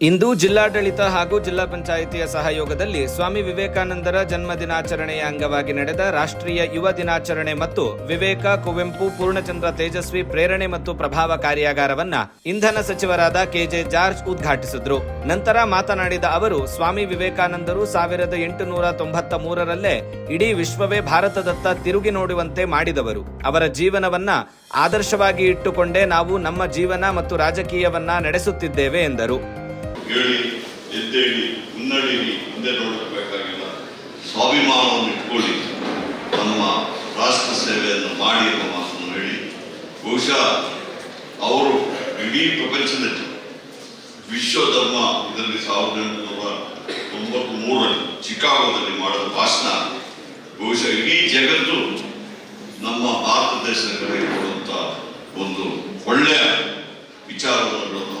ಇಂದು ಜಿಲ್ಲಾಡಳಿತ ಹಾಗೂ ಜಿಲ್ಲಾ ಪಂಚಾಯಿತಿಯ ಸಹಯೋಗದಲ್ಲಿ ಸ್ವಾಮಿ ವಿವೇಕಾನಂದರ ಜನ್ಮ ದಿನಾಚರಣೆಯ ಅಂಗವಾಗಿ ನಡೆದ ರಾಷ್ಟ್ರೀಯ ಯುವ ದಿನಾಚರಣೆ ಮತ್ತು ವಿವೇಕ ಕುವೆಂಪು ಪೂರ್ಣಚಂದ್ರ ತೇಜಸ್ವಿ ಪ್ರೇರಣೆ ಮತ್ತು ಪ್ರಭಾವ ಕಾರ್ಯಾಗಾರವನ್ನ ಇಂಧನ ಸಚಿವರಾದ ಕೆಜೆ ಜಾರ್ಜ್ ಉದ್ಘಾಟಿಸಿದ್ರು. ನಂತರ ಮಾತನಾಡಿದ ಅವರು, ಸ್ವಾಮಿ ವಿವೇಕಾನಂದರು ಸಾವಿರದ ಎಂಟುನೂರ ತೊಂಬತ್ತ ಮೂರರಲ್ಲೇ ಇಡೀ ವಿಶ್ವವೇ ಭಾರತದತ್ತ ತಿರುಗಿ ನೋಡುವಂತೆ ಮಾಡಿದವರು. ಅವರ ಜೀವನವನ್ನ ಆದರ್ಶವಾಗಿ ಇಟ್ಟುಕೊಂಡೇ ನಾವು ನಮ್ಮ ಜೀವನ ಮತ್ತು ರಾಜಕೀಯವನ್ನ ನಡೆಸುತ್ತಿದ್ದೇವೆ ಎಂದರು. ಹೇಳಿ ಎದ್ದೇಳಿ ಮುನ್ನಡೀರಿ ಮುಂದೆ ನೋಡಬೇಕಾಗಿಲ್ಲ. ಸ್ವಾಭಿಮಾನವನ್ನು ಇಟ್ಕೊಳ್ಳಿ. ನಮ್ಮ ರಾಷ್ಟ್ರ ಸೇವೆಯನ್ನು ಮಾಡಿ ಎಂಬ ಮಾತನ್ನು ಹೇಳಿ. ಬಹುಶಃ ಅವರು ಇಡೀ ಪ್ರಪಂಚದಲ್ಲಿ ವಿಶ್ವ ಧರ್ಮ ಇದರಲ್ಲಿ ಸಾವಿರದ ಎಂಟುನೂರ ತೊಂಬತ್ತ್ ಮೂರರಲ್ಲಿ ಚಿಕಾಗೋದಲ್ಲಿ ಮಾಡಿದ ಭಾಷಣ. ಬಹುಶಃ ಇಡೀ ಜಗತ್ತು ನಮ್ಮ ಭಾರತ ದೇಶದಲ್ಲಿ ಕೊಡುವಂಥ ಒಂದು ಒಳ್ಳೆಯ ವಿಚಾರವನ್ನು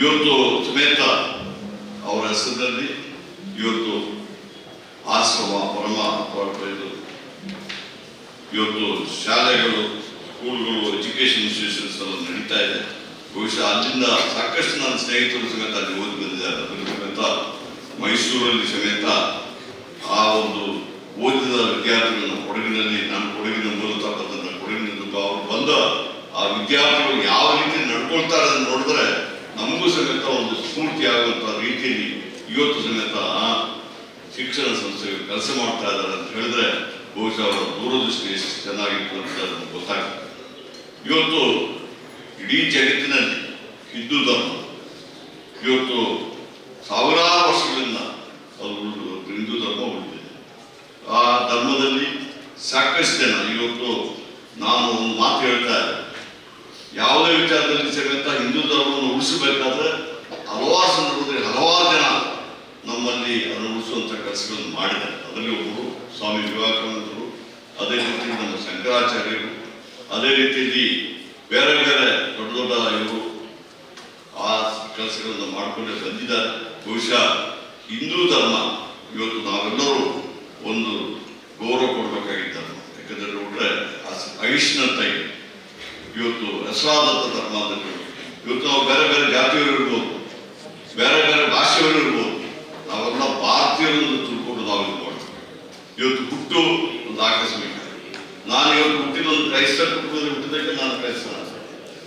ಇವತ್ತು ಸಮೇತ ಅವರ ಹೆಸರಲ್ಲಿ ಇವತ್ತು ಆಶ್ರಮ ಪರಮ ಇದು. ಇವತ್ತು ಶಾಲೆಗಳು, ಸ್ಕೂಲ್ಗಳು ಎಜುಕೇಶನ್ ಇನ್ಸ್ಟಿಟ್ಯೂಷನ್ಸ್ ಎಲ್ಲ ನಡೀತಾ ಇದೆ. ಬಹುಶಃ ಅಲ್ಲಿಂದ ಸಾಕಷ್ಟು ನನ್ನ ಸ್ನೇಹಿತರು ಸಮೇತ ಅಲ್ಲಿ ಓದಿ ಬಂದಿದ್ದಾರೆ. ಸಮೇತ ಮೈಸೂರಲ್ಲಿ ಸಮೇತ ಆ ಒಂದು ಓದಿದ ವಿದ್ಯಾರ್ಥಿಗಳನ್ನು ಕೊಡಗಿನಲ್ಲಿ, ನಾನು ಕೊಡಗಿನ ಮೂಲಕ ಕೊಡಗಿನ ಕೊಡಗಿನಿಂದ ಅವರು ಬಂದ ಆ ವಿದ್ಯಾರ್ಥಿಗಳು ಯಾವ ರೀತಿ ನಡ್ಕೊಳ್ತಾರೆ ನೋಡಿದ್ರೆ ನಮಗೂ ಸಮೇತ ಒಂದು ಸ್ಫೂರ್ತಿ ರೀತಿಯಲ್ಲಿ ಇವತ್ತು ಸಮೇತ ಶಿಕ್ಷಣ ಸಂಸ್ಥೆಗಳು ಕೆಲಸ ಮಾಡ್ತಾ ಇದ್ದಾರೆ ಅಂತ ಹೇಳಿದ್ರೆ ಬಹುಶಃ ಅವರ ದೂರದೃಷ್ಟಿ ಎಷ್ಟು ಚೆನ್ನಾಗಿತ್ತು ನಮ್ಗೆ ಗೊತ್ತಾಗ್ತದೆ. ಇವತ್ತು ಇಡೀ ಜಗತ್ತಿನಲ್ಲಿ ಹಿಂದೂ ಧರ್ಮ ಇವತ್ತು ಸಾವಿರಾರು ವರ್ಷಗಳಿಂದ ಅದು ಹಿಂದೂ ಧರ್ಮ ಉಳಿದಿದೆ. ಆ ಧರ್ಮದಲ್ಲಿ ಸಾಕಷ್ಟು ಜನ ಇವತ್ತು ನಾನು ಒಂದು ಮಾತು ಹೇಳ್ತಾ ಯಾವುದೇ ವಿಚಾರದಲ್ಲಿ ಸಮೇತ ಉಳಿಸಬೇಕಾದ್ರೆ ಹಲವಾರು ಸಂದರ್ಭದಲ್ಲಿ ಹಲವಾರು ಜನ ನಮ್ಮಲ್ಲಿ ಅದನ್ನು ಕೆಲಸಗಳನ್ನು ಮಾಡಿದ್ದಾರೆ. ಅದರಲ್ಲಿ ಒಬ್ಬರು ಸ್ವಾಮಿ ವಿವೇಕಾನಂದರು, ಅದೇ ರೀತಿ ನಮ್ಮ ಶಂಕರಾಚಾರ್ಯರು, ಅದೇ ರೀತಿಯಲ್ಲಿ ಬೇರೆ ಬೇರೆ ದೊಡ್ಡ ದೊಡ್ಡ ಇವರು ಆ ಕೆಲಸಗಳನ್ನು ಮಾಡಿಕೊಂಡೇ ಬಂದಿದ್ದಾರೆ. ಬಹುಶಃ ಹಿಂದೂ ಧರ್ಮ ಇವತ್ತು ನಾವೆಲ್ಲರೂ ಒಂದು ಗೌರವ ಕೊಡಬೇಕಾಗಿದ್ದ ಯಾಕಂದ್ರೆ ನೋಡ್ರೆ ಐಷ್ಣಲ್ ಟೈಮ್ ಇವತ್ತು ಹೆಸರಾದಂಥ ಧರ್ಮ ಅಂತ. ಇವತ್ತು ನಾವು ಬೇರೆ ಬೇರೆ ಜಾತಿಯವರು ಇರ್ಬೋದು, ಬೇರೆ ಬೇರೆ ಭಾಷೆಯವರು ಇರ್ಬೋದು, ನಾವೆಲ್ಲ ಭಾರತೀಯರು ಅಂತ ತಿಳ್ಕೊಂಡು ನಾವು ಇದು ಮಾಡ್ತೀವಿ. ಇವತ್ತು ಹುಟ್ಟು ಒಂದು ಆಕಸ್ಮಿಕ. ನಾನು ಇವತ್ತು ಹುಟ್ಟಿದ ಒಂದು ಕ್ರೈಸ್ತ ಕುಟುಂಬದಲ್ಲಿ ಹುಟ್ಟಿದಕ್ಕೆ ನಾನು ಕ್ರೈಸ್ತ.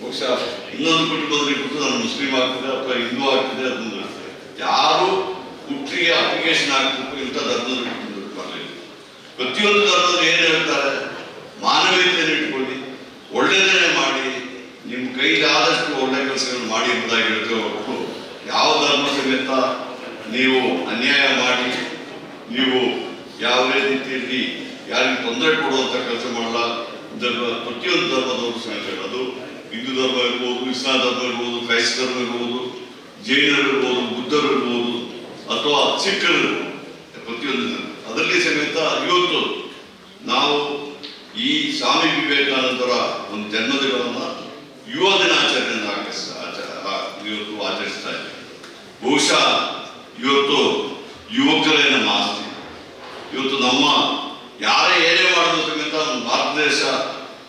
ಬಹುಶಃ ಇನ್ನೊಂದು ಕುಟುಂಬದಲ್ಲಿ ಹುಟ್ಟು ನಾನು ಮುಸ್ಲಿಂ ಆಗ್ತದೆ ಅಥವಾ ಹಿಂದೂ ಆಗ್ತದೆ ಅದನ್ನು ಯಾರು ಹುಟ್ಟಿಗೆ ಅಪ್ಲಿಕೇಶನ್ ಆಗ್ಬೇಕು ಇಂಥ ಧರ್ಮದಲ್ಲಿ ಬರಲಿಲ್ಲ. ಪ್ರತಿಯೊಂದು ಧರ್ಮದಲ್ಲಿ ಏನು ಹೇಳ್ತಾರೆ? ಮಾನವೀಯತೆಯನ್ನು ಇಟ್ಕೊಳ್ಳಿ ಒಳ್ಳೆಯದೇ ಮಾಡಿ ಕೈಲಾದಷ್ಟು ಒಳ್ಳೆ ಕೆಲಸಗಳು ಮಾಡಿ ಎಂಬುದಾಗಿ ಹೇಳ್ತೇವೆ ಯಾವ ಧರ್ಮ ಸಮೇತ ನೀವು ಅನ್ಯಾಯ ಮಾಡಿ, ನೀವು ಯಾವುದೇ ರೀತಿಯಲ್ಲಿ ಯಾರಿಗೆ ತೊಂದರೆ ಕೊಡುವಂತ ಕೆಲಸ ಮಾಡಲ್ಲ ಧರ್ಮ, ಪ್ರತಿಯೊಂದು ಧರ್ಮದವರು ಸಮೇತ ಅದು ಹಿಂದೂ ಧರ್ಮ ಇರ್ಬೋದು, ಇಸ್ಲಾಂ ಧರ್ಮ ಇರ್ಬೋದು, ಕ್ರೈಸ್ತ ಧರ್ಮ ಇರ್ಬೋದು, ಜೈನರು ಇರ್ಬೋದು, ಬುದ್ಧರು ಇರ್ಬೋದು, ಅಥವಾ ಸಿಖ್ಖರು ಪ್ರತಿಯೊಂದು. ಅದರಲ್ಲಿ ಸಮೇತ ಇವತ್ತು ನಾವು ಈ ಸ್ವಾಮಿ ವಿವೇಕಾನಂದರ ಒಂದು ಜನ್ಮದಿನವನ್ನ ಯುವ ದಿನಾಚರಣೆಯನ್ನು ಆಚರಿಸ ಇವತ್ತು ಆಚರಿಸ್ತಾ ಇದೆ ಬಹುಶಃ ಇವತ್ತು ಯುವಕರೇ ನಮ್ಮ ಇವತ್ತು ನಮ್ಮ ಯಾರೇ ಏನೇ ನಮ್ಮ ಭಾರತ ದೇಶ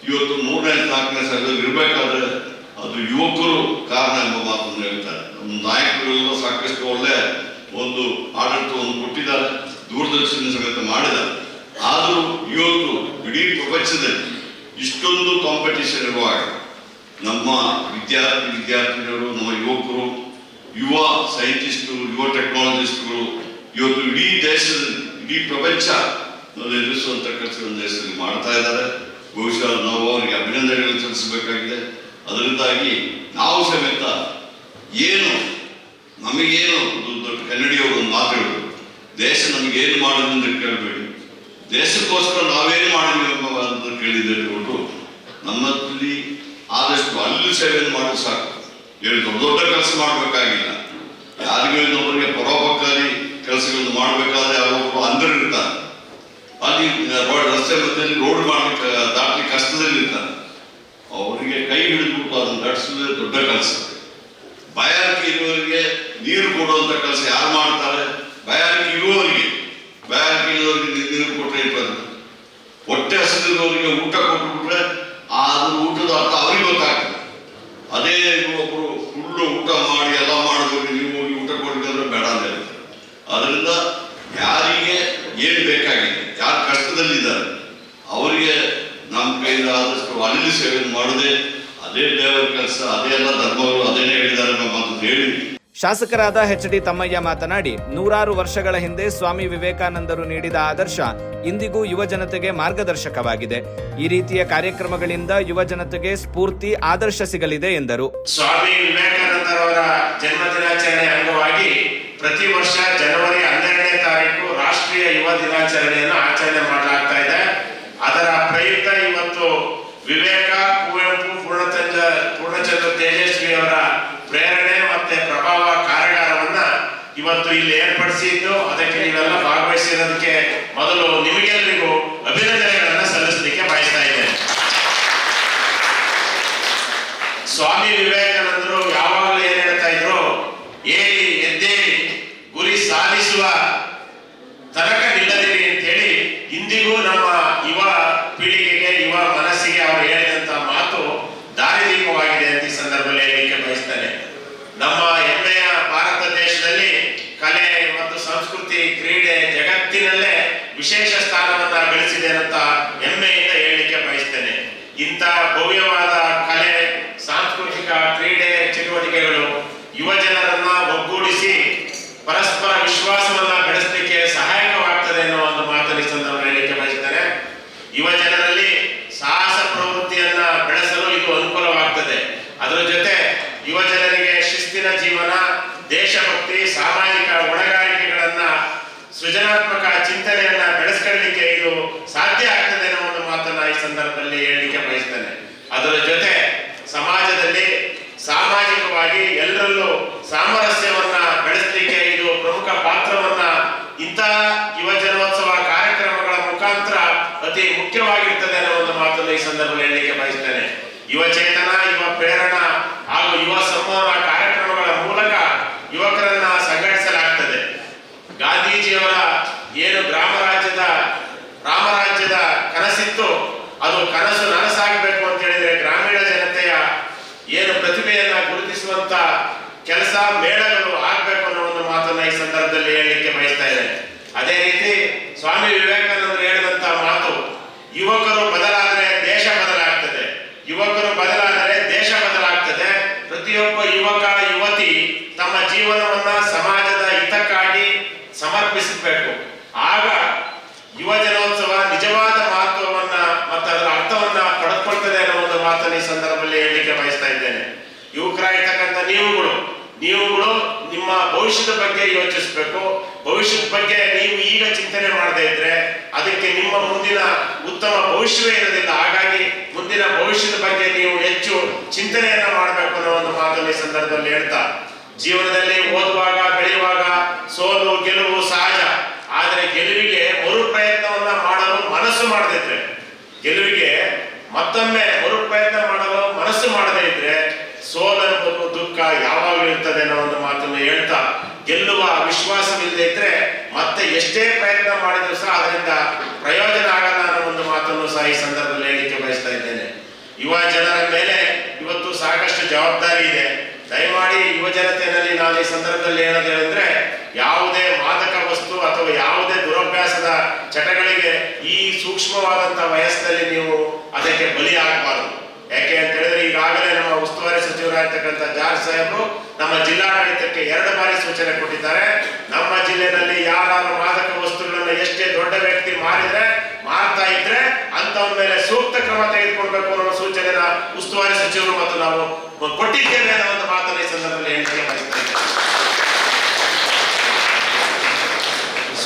ಇವತ್ತು ಮೂರನೇ ನಾಲ್ಕನೇ ಸ್ಥಾನದಲ್ಲಿ ಇರಬೇಕಾದ್ರೆ ಅದು ಯುವಕರು ಕಾರಣ ಎಂಬ ಮಾತನ್ನು ಹೇಳ್ತಾರೆ. ನಮ್ಮ ನಾಯಕರು ಸಾಕಷ್ಟು ಒಳ್ಳೆ ಒಂದು ಆಡಳಿತವನ್ನು ಕೊಟ್ಟಿದ್ದಾರೆ ದೂರದರ್ಶನ ಸಮೇತ ಮಾಡಿದ್ದಾರೆ. ಆದರೂ ಇವತ್ತು ಇಡೀ ಪ್ರಪಂಚದಲ್ಲಿ ಇಷ್ಟೊಂದು ಕಾಂಪಿಟೇಷನ್ ಇರುವಾಗ ನಮ್ಮ ವಿದ್ಯಾರ್ಥಿ ವಿದ್ಯಾರ್ಥಿನಿಯರು, ನಮ್ಮ ಯುವಕರು, ಯುವ ಸೈಂಟಿಸ್ಟ್ಗಳು, ಯುವ ಟೆಕ್ನಾಲಜಿಸ್ಟ್ಗಳು, ಇವತ್ತು ಇಡೀ ದೇಶದಲ್ಲಿ ಇಡೀ ಪ್ರಪಂಚ ಎದುರಿಸುವಂತ ಕೆಲಸಗಳನ್ನು ದೇಶದಲ್ಲಿ ಮಾಡ್ತಾ ಇದ್ದಾರೆ. ಬಹುಶಃ ನಾವು ಅವರಿಗೆ ಅಭಿನಂದನೆಗಳನ್ನು ಸಲ್ಲಿಸಬೇಕಾಗಿದೆ. ಅದರಿಂದಾಗಿ ನಾವು ಸಮೇತ ಏನು ನಮಗೇನು ದೊಡ್ಡ ಕನ್ನಡಿಯವರು ಒಂದು ಮಾತು ಹೇಳಿದ್ರು ದೇಶ ನಮಗೇನು ಮಾಡೋದು ಅಂತ ಕೇಳಬೇಡಿ. ದೇಶಕ್ಕೋಸ್ಕರ ನಾವೇನು ಎಂಬ ಅಂತ ಕೇಳಿದ್ದೇವೆ ಕೊಟ್ಟು ನಮ್ಮಲ್ಲಿ ಆದಷ್ಟು ಅಲ್ಲಿ ಸೇವೆಯನ್ನು ಮಾಡೋದು ಸಾಕು. ಏನು ದೊಡ್ಡ ದೊಡ್ಡ ಕೆಲಸ ಮಾಡಬೇಕಾಗಿಲ್ಲ. ಯಾರಿಗೂ ಇನ್ನೊಬ್ಬರಿಗೆ ಪರೋಪಕಾರಿ ಕೆಲಸಗಳನ್ನು ಮಾಡಬೇಕಾದ್ರೆ ಯಾರೊಬ್ಬರು ಇರ್ತಾರೆ ಅಲ್ಲಿ ರಸ್ತೆ ಮಧ್ಯದಲ್ಲಿ ರೋಡ್ ಮಾಡಲಿಕ್ಕೆ ದಾಟಿ ಕಷ್ಟದಲ್ಲಿ ಅವರಿಗೆ ಕೈ ಹಿಡಿದ್ಬಿಟ್ಟು ಅದನ್ನು ನಡೆಸೋದೇ ದೊಡ್ಡ ಕೆಲಸ. ಬಯಾರಿಕೆ ಇರುವವರಿಗೆ ನೀರು ಕೊಡುವಂತ ಕೆಲಸ ಯಾರು ಮಾಡ್ತಾರೆ? ಬಯಾರಿಕೆ ಇರುವವರಿಗೆ ಬಯಾರಿಕೆ ಇರುವವರಿಗೆ ನೀರು ಕೊಟ್ಟರೆ ಇರ್ತದೆ ಹೊಟ್ಟೆ ಹಸಿದಿರುವವರಿಗೆ ಊಟ ಕೊಟ್ಟುಬಿಟ್ರೆ ಆ ಅದು ಊಟದ ಅರ್ಥ ಅವ್ರಿಗೆ ಗೊತ್ತಾಗ್ತದೆ ಅದೇ ಒಬ್ಬರು ಫುಲ್ಲು ಊಟ ಮಾಡಿ ಅದರಿಂದ ಯಾರಿಗೆ ಏನು ಬೇಕಾಗಿದೆ ಯಾರು ಕಷ್ಟದಲ್ಲಿದ್ದಾರೆ ಅವರಿಗೆ ಕೈಯಿಂದ ಆದಷ್ಟು ಅಲ್ಲಿಲಿ ಸೇವೆಯನ್ನು ಮಾಡೋದೇ ಅದೇ ದೇವರ ಕೆಲಸ ಅದೇ ಎಲ್ಲ ಧರ್ಮಗಳು ಅದೇನೇ ಹೇಳಿದ್ದಾರೆ ಅನ್ನೋ ಮಾತು ಹೇಳಿ. ಶಾಸಕರಾದ ಎಚ್ ಡಿ ತಮ್ಮಯ್ಯ ಮಾತನಾಡಿ ನೂರಾರು ವರ್ಷಗಳ ಹಿಂದೆ ಸ್ವಾಮಿ ವಿವೇಕಾನಂದರು ನೀಡಿದ ಆದರ್ಶ ಇಂದಿಗೂ ಯುವ ಜನತೆಗೆ ಮಾರ್ಗದರ್ಶಕವಾಗಿದೆ. ಈ ರೀತಿಯ ಕಾರ್ಯಕ್ರಮಗಳಿಂದ ಯುವ ಜನತೆಗೆ ಸ್ಫೂರ್ತಿ ಆದರ್ಶ ಸಿಗಲಿದೆ ಎಂದರು. ಸ್ವಾಮಿ ವಿವೇಕಾನಂದರವರ ಜನ್ಮ ದಿನಾಚರಣೆ ಅಂಗವಾಗಿ ಪ್ರತಿ ವರ್ಷ ಜನವರಿ ಹನ್ನೆರಡನೇ ತಾರೀಕು ರಾಷ್ಟ್ರೀಯ ಯುವ ದಿನಾಚರಣೆಯನ್ನು ಆಚರಣೆ ಮಾಡಲಾಗ್ತಾ ಇದೆ. ಅದರ ಪ್ರಯುಕ್ತ ಇವತ್ತು ವಿವೇಕ, ಕುವೆಂಪು, ಪೂರ್ಣಚಂದ್ರ ಪೂರ್ಣಚಂದ್ರ ತೇಜಸ್ವಿ ಅವರ ಪ್ರೇರಣೆ ಮತ್ತೆ ಪ್ರಭಾವ ಕಾರ್ಯಾಗಾರವನ್ನ ಇವತ್ತು ಇಲ್ಲಿ ಏರ್ಪಡಿಸಿದ್ದು. ಅದಕ್ಕೆ ನೀವೆಲ್ಲ ಭಾಗವಹಿಸಿರೋದಕ್ಕೆ ಮೊದಲು ನಿಮಗೆಲ್ಲರಿಗೂ ಅಭಿನಂದನೆಗಳನ್ನ ಸಲ್ಲಿಸಲಿಕ್ಕೆ ಬಯಸ್ತಾ ಇದ್ದೇನೆ. ಸ್ವಾಮಿ ವಿವೇಕಾನಂದರು ಯಾವಾಗಲೂ ಏನ್ ಹೇಳ್ತಾ ಇದ್ರು ಏಳಿ ಎದ್ದೇಳಿ ಗುರಿ ಸಾಧಿಸುವ ತನಕ ನಿಲ್ಲದಿರಿ ಅಂತ ಹೇಳಿ ಇಂದಿಗೂ ನಮ್ಮ ಯುವ ಪೀಳಿಗೆಗೆ ಯುವ ಮನಸ್ಸಿಗೆ ಅವರು ಹೇಳಿದಂತ ಮಾತು ದಾರಿದೀಪವಾಗಿದೆ ಅಂತ ಈ ಸಂದರ್ಭದಲ್ಲಿ ಹೇಳಲಿಕ್ಕೆ ಬಯಸ್ತೇನೆ ನಮ್ಮ ಹೆಮ್ಮೆಯ ಭಾರತ ದೇಶದಲ್ಲಿ ಕಲೆ ಮತ್ತು ಸಂಸ್ಕೃತಿ ಕ್ರೀಡೆ ಜಗತ್ತಿನಲ್ಲೇ ವಿಶೇಷ ಸ್ಥಾನವನ್ನ ಬೆಳೆಸಿದೆ ಅಂತ ಹೆಮ್ಮೆಯಿಂದ ಹೇಳಲಿಕ್ಕೆ ಬಯಸ್ತೇನೆ. ಇಂಥ ಭವ್ಯವಾದ ಕಲೆ, ಸಾಂಸ್ಕೃತಿಕ ಕ್ರೀಡೆ, ಚಟುವಟಿಕೆಗಳು ಯುವ ಜನರನ್ನ ಒಗ್ಗೂಡಿಸಿ ಪರಸ್ಪರ ವಿಶ್ವಾಸವನ್ನ ಬೆಳೆಸಲಿಕ್ಕೆ ಸಹಾಯಕವಾಗ್ತದೆ ಅನ್ನೋ ಒಂದು ಮಾತನ್ನು ಸಂದರ್ಭ ಹೇಳಲಿಕ್ಕೆ ಬಯಸ್ತೇನೆ. ಯುವ ಜನರಲ್ಲಿ ಸಾಹಸ ಪ್ರವೃತ್ತಿಯನ್ನ ಬೆಳೆಸಲು ಇದು ಅನುಕೂಲವಾಗ್ತದೆ. ಅದರ ಜೊತೆ ಯುವ ಜನರಿಗೆ ಶಿಸ್ತಿನ ಜೀವನ, ದೇಶಭಕ್ತಿ, ಸಾಮಾಜಿಕ ಹೊಣೆಗಾರಿಕೆಗಳನ್ನ ಸೃಜನಾತ್ಮಕ ಚಿಂತನೆಯನ್ನ ಬೆಳೆಸ್ಕೊಳ್ಳಿಕ್ಕೆ ಇದು ಸಾಧ್ಯ ಆಗ್ತದೆ ಅನ್ನೋ ಒಂದು ಮಾತನ್ನ ಈ ಸಂದರ್ಭದಲ್ಲಿ ಹೇಳಲಿಕ್ಕೆ ಬಯಸ್ತೇನೆ. ಅದರ ಜೊತೆ ಸಮಾಜದಲ್ಲಿ ಸಾಮಾಜಿಕವಾಗಿ ಎಲ್ಲರಲ್ಲೂ ಸಾಮರಸ್ಯವನ್ನ ಬೆಳೆಸಲಿಕ್ಕೆ ಇದು ಪ್ರಮುಖ ಪಾತ್ರವನ್ನ ಇಂತಹ ಯುವ ಜನೋತ್ಸವ ಕಾರ್ಯಕ್ರಮಗಳ ಮುಖಾಂತರ ಅತಿ ಮುಖ್ಯವಾಗಿರ್ತದೆ ಅನ್ನೋ ಒಂದು ಮಾತನ್ನು ಈ ಸಂದರ್ಭದಲ್ಲಿ ಹೇಳಲಿಕ್ಕೆ ಬಯಸ್ತೇನೆ. ಯುವ ಚೇತನ, ಯುವ ಪ್ರೇರಣಾ ಹಾಗೂ ಯುವ ಸಂವಹನ ಕಾರ್ಯಕ್ರಮಗಳ ಅದು ಕನಸು ನನಸಾಗಬೇಕು ಅಂತ ಹೇಳಿದ್ರೆ ಗ್ರಾಮೀಣ ಜನತೆಯ ಏನು ಪ್ರತಿಭೆಯನ್ನ ಗುರುತಿಸುವಂತ ಕೆಲಸ ಮೇಳಗಳು ಆಗ್ಬೇಕು ಅನ್ನೋ ಒಂದು ಮಾತನ್ನ ಈ ಸಂದರ್ಭದಲ್ಲಿ ಹೇಳಲಿಕ್ಕೆ ಬಯಸ್ತಾ ಇದ್ದೇನೆ. ಅದೇ ರೀತಿ ಸ್ವಾಮಿ ವಿವೇಕಾನಂದರು ಹೇಳಿದಂತ ಮಾತು, ಯುವಕರು ಬದಲಾದರೆ ದೇಶ ಬದಲಾಗ್ತದೆ. ಯುವಕರು ಬದಲಾದರೆ ದೇಶ ಬದಲಾಗ್ತದೆ. ಪ್ರತಿಯೊಬ್ಬ ಯುವಕ, ಯುವತಿ ತಮ್ಮ ಜೀವನವನ್ನ ಸಮಾಜದ ಹಿತಕ್ಕಾಗಿ ಸಮರ್ಪಿಸಬೇಕು. ಆಗ ಯುವ ಜನೋತ್ಸವ ನಿಜವಾದ ಮಹತ್ವವನ್ನ ಮತ್ತು ಅದರ ಅರ್ಥವನ್ನ ಅನ್ನೋ ಒಂದು ಮಾತನ್ನು ಈ ಸಂದರ್ಭದಲ್ಲಿ ಹೇಳಲಿಕ್ಕೆ ಬಯಸ್ತಾ ಇದ್ದೇನೆ. ಯುವಕರಾಗಿರ್ತಕ್ಕಂಥ ನೀವುಗಳು. ನೀವುಗಳು ನಿಮ್ಮ ಭವಿಷ್ಯದ ಬಗ್ಗೆ ಯೋಚಿಸಬೇಕು. ಭವಿಷ್ಯದ ಬಗ್ಗೆ ನೀವು ಈಗ ಚಿಂತನೆ ಮಾಡದೇ ಇದ್ರೆ ಅದಕ್ಕೆ ನಿಮ್ಮ ಮುಂದಿನ ಉತ್ತಮ ಭವಿಷ್ಯವೇ ಇರೋದಿಲ್ಲ. ಹಾಗಾಗಿ ಮುಂದಿನ ಭವಿಷ್ಯದ ಬಗ್ಗೆ ನೀವು ಹೆಚ್ಚು ಚಿಂತನೆಯನ್ನ ಮಾಡಬೇಕು ಅನ್ನೋ ಒಂದು ಮಾತನ್ನು ಈ ಸಂದರ್ಭದಲ್ಲಿ ಹೇಳ್ತಾ. ಜೀವನದಲ್ಲಿ ಓದುವಾಗ, ಬೆಳೆಯುವಾಗ ಸೋಲು, ಗೆಲುವು ಸಹಜ. ಆದರೆ ಗೆಲುವಿಗೆ ಮರು ಪ್ರಯತ್ನವನ್ನ ಮಾಡಲು ಮನಸ್ಸು ಮಾಡದಿದ್ರೆ, ಗೆಲುವಿಗೆ ಮತ್ತೊಮ್ಮೆ ಮರು ಪ್ರಯತ್ನ ಮಾಡಲು ಮನಸ್ಸು ಮಾಡದೇ ಇದ್ರೆ ಸೋಲನ್ನು ದುಃಖ ಯಾವಾಗಲೂ ಇರ್ತದೆ ಅನ್ನೋ ಒಂದು ಮಾತನ್ನು ಹೇಳ್ತಾ ಗೆಲ್ಲುವ ವಿಶ್ವಾಸವಿಲ್ಲದೆ ಇದ್ರೆ ಮತ್ತೆ ಎಷ್ಟೇ ಪ್ರಯತ್ನ ಮಾಡಿದ್ರು ಸಹ ಅದರಿಂದ ಪ್ರಯೋಜನ ಆಗಲ್ಲ ಅನ್ನೋ ಒಂದು ಮಾತನ್ನು ಸಹ ಈ ಸಂದರ್ಭದಲ್ಲಿ ಹೇಳಲಿಕ್ಕೆ ಬಯಸ್ತಾ ಇದ್ದೇನೆ. ಯುವ ಜನರ ಮೇಲೆ ಇವತ್ತು ಸಾಕಷ್ಟು ಜವಾಬ್ದಾರಿ ಇದೆ. ದಯಮಾಡಿ ಯುವ ಜನತೆಯಲ್ಲಿ ನಾನು ಈ ಸಂದರ್ಭದಲ್ಲಿ ಹೇಳೋದು ಹೇಳಿದ್ರೆ ಯಾವುದೇ ಮಾದಕ ವಸ್ತು ಅಥವಾ ಯಾವುದೇ ದುರಭ್ಯಾಸದ ಚಟಗಳಿಗೆ ಈ ಸೂಕ್ಷ್ಮವಾದಂತಹ ವಯಸ್ಸಿನಲ್ಲಿ ನೀವು ಅದಕ್ಕೆ ಬಲಿ ಆಗಬಾರದು ಯಾಕೆ ಅಂತ ಹೇಳಿದ್ರೆ ಈಗಾಗಲೇ ನಮ್ಮ ಉಸ್ತುವಾರಿ ಸಚಿವರಾಗಿರ್ತಕ್ಕಂಥ ಜಾರ್ಜ್ ಸಾಹೇಬರು ನಮ್ಮ ಜಿಲ್ಲಾಡಳಿತಕ್ಕೆ ಎರಡು ಬಾರಿ ಸೂಚನೆ ಕೊಟ್ಟಿದ್ದಾರೆ. ನಮ್ಮ ಜಿಲ್ಲೆಯಲ್ಲಿ ಯಾರು ಮಾದಕ ವಸ್ತುಗಳನ್ನ ಎಷ್ಟೇ ದೊಡ್ಡ ವ್ಯಕ್ತಿ ಮಾರಿದ್ರೆ, ಮಾರ್ತಾ ಇದ್ರೆ ಅಂತವನ ಮೇಲೆ ಸೂಕ್ತ ಕ್ರಮ ತೆಗೆದುಕೊಳ್ಬೇಕು ಅನ್ನೋ ಸೂಚನೆನ ಉಸ್ತುವಾರಿ ಸಚಿವರು ಮತ್ತು ನಾವು ಕೊಟ್ಟಿದ್ದೇವೆ ಅನ್ನೋ ಒಂದು ಮಾತನ್ನ ಈ ಸಂದರ್ಭದಲ್ಲಿ ಹೇಳಿಕೆ ಬಯಸ್ತೇನೆ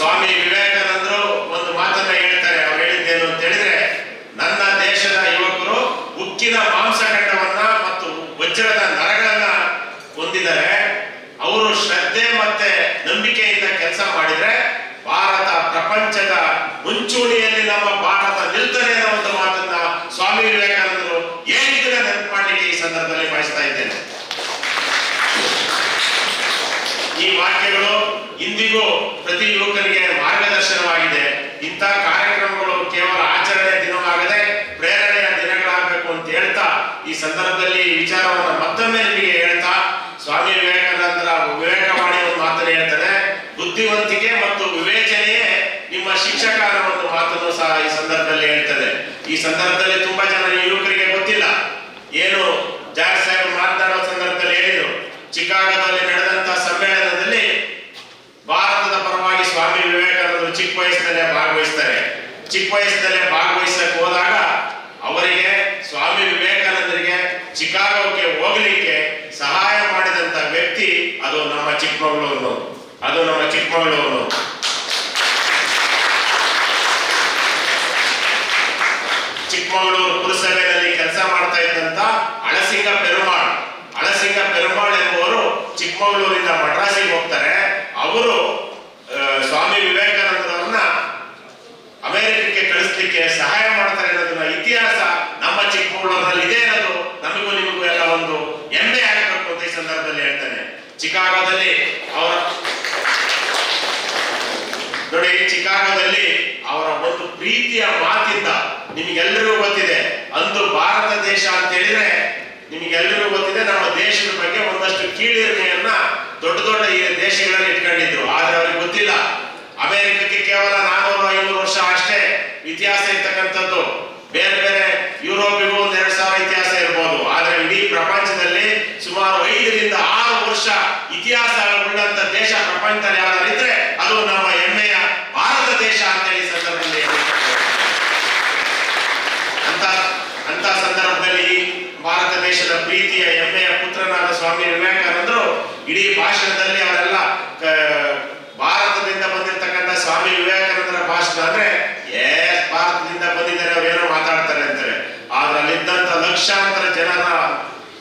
ಸ್ವಾಮಿ ವಿವೇಕಾನಂದರು ಒಂದು ಮಾತನ್ನ ಹೇಳ್ತಾರೆ. ಅವ್ರು ಹೇಳಿದ್ದೇನು ಅಂತ ಹೇಳಿದ್ರೆ, ನನ್ನ ದೇಶದ ಯುವಕರು ಉಕ್ಕಿನ ಮಾಂಸಖಂಡವನ್ನ ಮತ್ತು ವಜ್ರದ ನರಗಳನ್ನ ಹೊಂದಿದ್ದಾರೆ. ಅವರು ಶ್ರದ್ಧೆ ಮತ್ತೆ ನಂಬಿಕೆಯಿಂದ ಕೆಲಸ ಮಾಡಿದ್ರೆ, ಭಾರತ ಪ್ರಪಂಚದ ಮುಂಚೂಣಿಯಲ್ಲಿ ನಮ್ಮ ಭಾರತ ನಿಲ್ತದೆ ಅನ್ನೋ ಒಂದು ಮಾತನ್ನ ಸ್ವಾಮಿ ವಿವೇಕಾನಂದರು ಏನಿದ್ರೆ ನೆನಪು ಮಾಡಲಿಕ್ಕೆ ಈ ಸಂದರ್ಭದಲ್ಲಿ ಬಯಸ್ತಾ ಇದ್ದೇನೆ. ಈ ವಾಕ್ಯಗಳು ಇಂದಿಗೂ ಪ್ರತಿ ಯುವಕರಿಗೆ ಮಾರ್ಗದರ್ಶನವಾಗಿದೆ. ಇಂಥ ಕಾರ್ಯಕ್ರಮಗಳು ಕೇವಲ ಆಚರಣೆ ದಿನವಾಗದೆ ಪ್ರೇರಣೆಯ ದಿನಗಳಾಗಬೇಕು ಅಂತ ಹೇಳ್ತಾ ಈ ಸಂದರ್ಭದಲ್ಲಿ ವಿಚಾರವನ್ನು ಮತ್ತೊಮ್ಮೆ ನಿಮಗೆ ಹೇಳ್ತಾ ಸ್ವಾಮಿ ವಿವೇಕಾನಂದರ ವಿವೇಕವಾಣಿ ಒಂದು ಮಾತನ್ನು ಹೇಳ್ತಾರೆ ಬುದ್ಧಿವಂತಿಕೆ ಮತ್ತು ವಿವೇಚನೆಯೇ ನಿಮ್ಮ ಶಿಕ್ಷಕ ಅನ್ನೋ ಒಂದು ಮಾತನ್ನು ಸಹ ಈ ಸಂದರ್ಭದಲ್ಲಿ ಹೇಳ್ತದೆ ಈ ಸಂದರ್ಭದಲ್ಲಿ ತುಂಬಾ ಜನ ಯುವಕರಿಗೆ ಗೊತ್ತಿಲ್ಲ. ಏನು ಜಾರ್ಜ್ ಸಾಹೇಬ್ ಮಾತನಾಡೋ ಸಂದರ್ಭದಲ್ಲಿ ಹೇಳಿದ್ರು. ಚಿಕಾಗೋದಲ್ಲಿ ನಡೆದಂತಹ ಸಮ್ಮೇಳನದಲ್ಲಿ ಭಾರತದ ಪರವಾಗಿ ಸ್ವಾಮಿ ವಿವೇಕಾನಂದರು ಚಿಕ್ಕ ವಯಸ್ಸಿನಲ್ಲೇ ಭಾಗವಹಿಸ್ತಾರೆ. ಚಿಕ್ಕ ವಯಸ್ಸಿನಲ್ಲೇ ಭಾಗವಹಿಸಕ್ಕೆ ಹೋದಾಗ ಅವರಿಗೆ ಸ್ವಾಮಿ ವಿವೇಕಾನಂದರಿಗೆ ಚಿಕಾಗೋಕ್ಕೆ ಹೋಗ್ಲಿಕ್ಕೆ ಸಹಾಯ ಮಾಡಿದಂತ ವ್ಯಕ್ತಿ ಅದು ನಮ್ಮ ಚಿಕ್ಕಮಗಳೂರು. ಅದು ನಮ್ಮ ಚಿಕ್ಕಮಗಳೂರು. ಚಿಕ್ಕಮಗಳೂರು ಪುರಸಭೆಯಲ್ಲಿ ಕೆಲಸ ಮಾಡ್ತಾ ಇದ್ದಂತ ಅಳಸಿಂಗ ಪೆರುಮಾಳ್. ಅಳಸಿಂಗ ಪೆರುಮಾಳ್ ಎಂಬುವರು ಚಿಕ್ಕಮಗಳೂರಿಂದ ಮಡ್ರಾಸಿಗೆ ಹೋಗ್ತಾರೆ. ಅವರು ಸ್ವಾಮಿ ವಿವೇಕಾನಂದರನ್ನ ಅಮೆರಿಕಕ್ಕೆ ಕಳಿಸ್ಲಿಕ್ಕೆ ಸಹಾಯ ಮಾಡ್ತಾರೆ ಅನ್ನೋದನ್ನ ಇತಿಹಾಸ ನಮ್ಮ ಚಿಕ್ಕಮಗಳೂರಿನಲ್ಲಿ ಇದೆ ಅನ್ನೋದು ನಮಗೂ ನಿಮಗೂ ಎಲ್ಲ ಒಂದು ಹೆಮ್ಮೆ ಆಗಬೇಕು ಅಂತ ಈ ಸಂದರ್ಭದಲ್ಲಿ ಹೇಳ್ತಾನೆ. ಚಿಕಾಗೋದಲ್ಲಿ ಅವರ ನೋಡಿ, ಚಿಕಾಗೋದಲ್ಲಿ ಅವರ ಒಂದು ಪ್ರೀತಿಯ ಮಾತಿಂದ ನಿಮಗೆಲ್ಲರಿಗೂ ಗೊತ್ತಿದೆ. ಅಂದು ಭಾರತ ದೇಶ ಅಂತ ಹೇಳಿದ್ರೆ ನಿಮಗೆಲ್ಲರಿಗೂ ಗೊತ್ತಿದೆ, ನಮ್ಮ ದೇಶದ ಬಗ್ಗೆ ಒಂದಷ್ಟು ಕೀಳಿರಿಮೆಯನ್ನ ದೊಡ್ಡ ದೊಡ್ಡ ದೇಶಗಳಲ್ಲಿ ಇಟ್ಕೊಂಡಿದ್ರು. ಆದ್ರೆ ಅವ್ರಿಗೆ ಗೊತ್ತಿಲ್ಲ. ಅಮೆರಿಕಕ್ಕೆ ಕೇವಲ ನಾನೂರು ಐನೂರು ವರ್ಷ ಅಷ್ಟೇ ಇತಿಹಾಸ ಇರ್ತಕ್ಕಂಥದ್ದು. ಬೇರೆ ಬೇರೆ ಯುರೋಪಿಗೂ ಒಂದ್ ಎರಡು ಸಾವಿರ ಇತಿಹಾಸ ಇರ್ಬೋದು. ಆದ್ರೆ ಇಡೀ ಪ್ರಪಂಚದಲ್ಲಿ ಸುಮಾರು ಐದರಿಂದ ಆರು ವರ್ಷ ಇತಿಹಾಸ ಉಳ್ಳಂತ ದೇಶ ಪ್ರಪಂಚದಲ್ಲಿ ಯಾವ್ದಾರು ಇದ್ರೆ ಅದು ನಮ್ಮ ಹೆಮ್ಮೆಯ ಭಾರತ ದೇಶ ಅಂತೇಳಿ ಈ ಸಂದರ್ಭದಲ್ಲಿ ಅಂತ ಅಂತ ಸಂದರ್ಭದಲ್ಲಿ ಭಾರತ ದೇಶದ ಪ್ರೀತಿಯ ಹೆಮ್ಮೆಯ ಪುತ್ರನಾದ ಸ್ವಾಮಿ ವಿವೇಕಾನಂದರು ಇಡೀ ಭಾಷಣದಲ್ಲಿ ಅವರೆಲ್ಲ ಭಾರತದಿಂದ ಬಂದಿರತಕ್ಕಂಥ ಸ್ವಾಮಿ ವಿವೇಕಾನಂದರ ಭಾಷಣ ಅಂದ್ರೆ ಏ ಭಾರತದಿಂದ ಬಂದಿದ್ದಾರೆ, ಅವರೇನೋ ಮಾತಾಡ್ತಾರೆ ಅಂತಾರೆ. ಆದ್ರೆ ಅಲ್ಲಿದ್ದಂತ ಲಕ್ಷಾಂತರ ಜನರ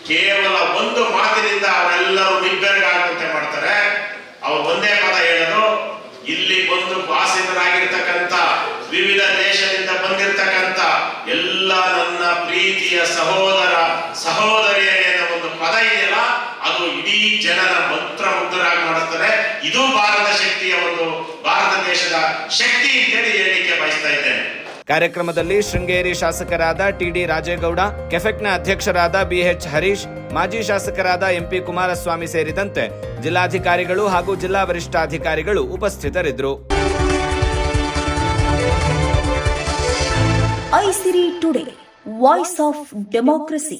ಕೇವಲ ಒಂದು ಮಾತಿನಿಂದ ಅವರೆಲ್ಲರೂ ನಿಬ್ಬೆರಗಾಗುವಂತೆ ಮಾಡ್ತಾರೆ. ಅವ್ರು ಒಂದೇ ಪದ ಹೇಳೋದು, ಇಲ್ಲಿ ಬಂದು ಭಾಷಿತರಾಗಿರ್ತಕ್ಕಂಥ ವಿವಿಧ ದೇಶದಿಂದ ಬಂದಿರತಕ್ಕಂಥ ಎಲ್ಲ ನನ್ನ ಪ್ರೀತಿಯ ಸಹೋದರ ಸಹೋದರಿಯ ಒಂದು ಪದ ಇಡೀ ಜನರ ಮಂತ್ರ ಮುಗ್ಧರಾಗಿ ಮಾಡುತ್ತಾರೆ ಇದು ಭಾರತ ಶಕ್ತಿಯ ಒಂದು ಭಾರತ ದೇಶದ ಶಕ್ತಿ ಅಂತೇಳಿ ಹೇಳಿಕೆ ಬಯಸ್ತಾ ಇದ್ದೇನೆ. ಕಾರ್ಯಕ್ರಮದಲ್ಲಿ ಶೃಂಗೇರಿ ಶಾಸಕರಾದ ಟಿಡಿ ರಾಜೇಗೌಡ ಕೆಫೆಕ್ನ ಅಧ್ಯಕ್ಷರಾದ ಬಿಎಚ್ ಹರೀಶ್ ಮಾಜಿ ಶಾಸಕರಾದ ಎಂಪಿ ಕುಮಾರಸ್ವಾಮಿ ಸೇರಿದಂತೆ ಜಿಲ್ಲಾಧಿಕಾರಿಗಳು ಹಾಗೂ ಜಿಲ್ಲಾ ವರಿಷ್ಠಾಧಿಕಾರಿಗಳು ಉಪಸ್ಥಿತರಿದ್ದರು. Isiri today voice of democracy.